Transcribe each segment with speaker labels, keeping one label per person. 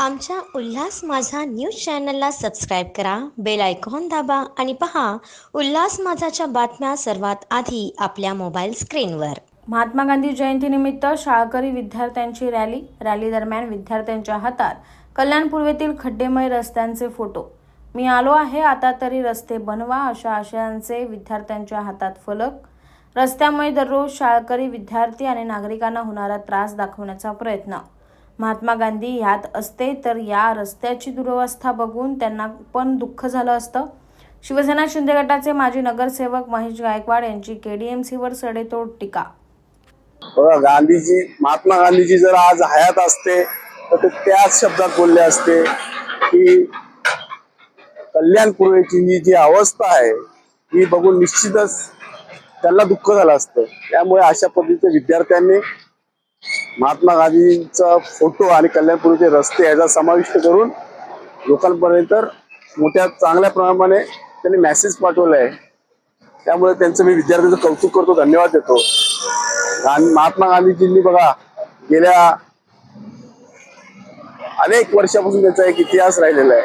Speaker 1: आमच्या उल्हास माझा न्यूज चॅनलला सबस्क्राईब करा बेल आयकॉन दाबा आणि पहा उल्हास माझाच्या बातम्या सर्वात आधी आपल्या मोबाईल स्क्रीनवर.
Speaker 2: महात्मा गांधी जयंतीनिमित्त शाळकरी विद्यार्थ्यांची रॅली रॅली दरम्यान विद्यार्थ्यांच्या हातात कल्याण पूर्वेतील खड्डेमय रस्त्यांचे फोटो. मी आलो आहे आता तरी रस्ते बनवा अशा आशयांचे विद्यार्थ्यांच्या हातात फलक. रस्त्यामुळे दररोज शाळकरी विद्यार्थी आणि नागरिकांना होणारा त्रास दाखवण्याचा प्रयत्न. महात्मा गांधी ह्यात असते तर या रस्त्याची दुरवस्था बघून त्यांना पण दुःख झालं असतं. शिवसेना शिंदे गटाचे माजी नगरसेवक महेश गायकवाड यांची केडीएमसीवर सडेतोड टीका.
Speaker 3: बघा गांधीजी महात्मा गांधीजी जर आज हयात असते तर ते त्याच शब्दात बोलले असते की कल्याणपूर्वेची ही जी अवस्था आहे ही बघून निश्चितच त्यांना दुःख झालं असतं. त्यामुळे अशा पद्धतीचे विद्यार्थ्यांनी महात्मा गांधींचा फोटो आणि कल्याणपूरचे रस्ते याचा समाविष्ट करून लोकांपर्यंत मोठ्या चांगल्या प्रमाणे त्यांनी मेसेज पाठवला आहे. त्यामुळे त्यांचं मी विद्यार्थ्यांचं कौतुक करतो धन्यवाद देतो. महात्मा गांधीजींनी बघा गेल्या अनेक वर्षापासून त्यांचा एक इतिहास राहिलेला आहे.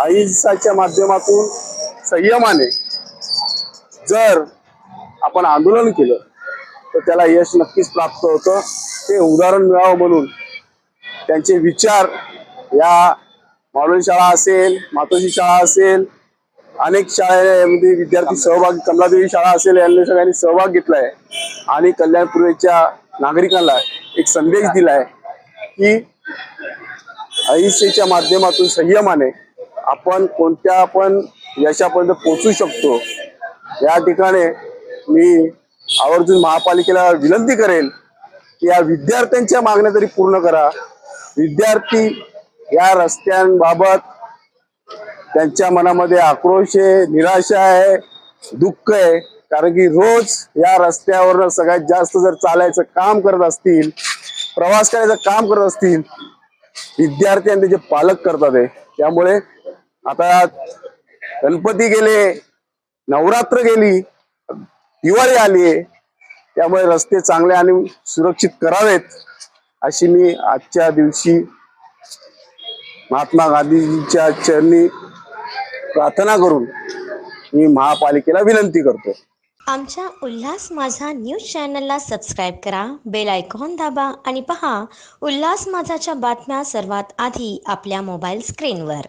Speaker 3: अहिंसाच्या माध्यमातून संयमाने जर आपण आंदोलन केलं तर त्याला यश नक्कीच प्राप्त होतं. ते उदाहरण मिळावं म्हणून त्यांचे विचार या मावळी शाळा असेल मातोशी शाळा असेल अनेक शाळेमध्ये विद्यार्थी सहभाग कमलादेवी शाळा असेल यांनी सगळ्यांनी सहभाग घेतलाय. आणि कल्याणपूर्वेच्या नागरिकांना एक संदेश दिलाय की अहिंसेच्या माध्यमातून संयमाने आपण कोणत्या पण यशापर्यंत पोहोचू शकतो. या ठिकाणी मी आवर्जून महापालिकेला विनंती करेल की या विद्यार्थ्यांच्या मागण्या तरी पूर्ण करा. विद्यार्थी या रस्त्यांबाबत त्यांच्या मनामध्ये आक्रोश आहे निराशा आहे दुःख आहे. कारण की रोज या रस्त्यावर सगळ्यात जास्त जर चालायचं काम करत असतील प्रवास करायचं काम करत असतील विद्यार्थी आणि त्याचे पालक करतात आहे त्यामुळे आता गणपती गेले नवरात्र गेली दिवाळी आली त्यामुळे रस्ते चांगले आणि सुरक्षित करावेत अशी मी आजच्या दिवशी महात्मा गांधीजींच्या चरणी प्रार्थना करून मी महापालिकेला विनंती करतो.
Speaker 1: आमच्या उल्हास माझा न्यूज चॅनलला सबस्क्राईब करा बेल आयकॉन दाबा आणि पहा उल्हास माझाच्या बातम्या सर्वात आधी आपल्या मोबाईल स्क्रीनवर.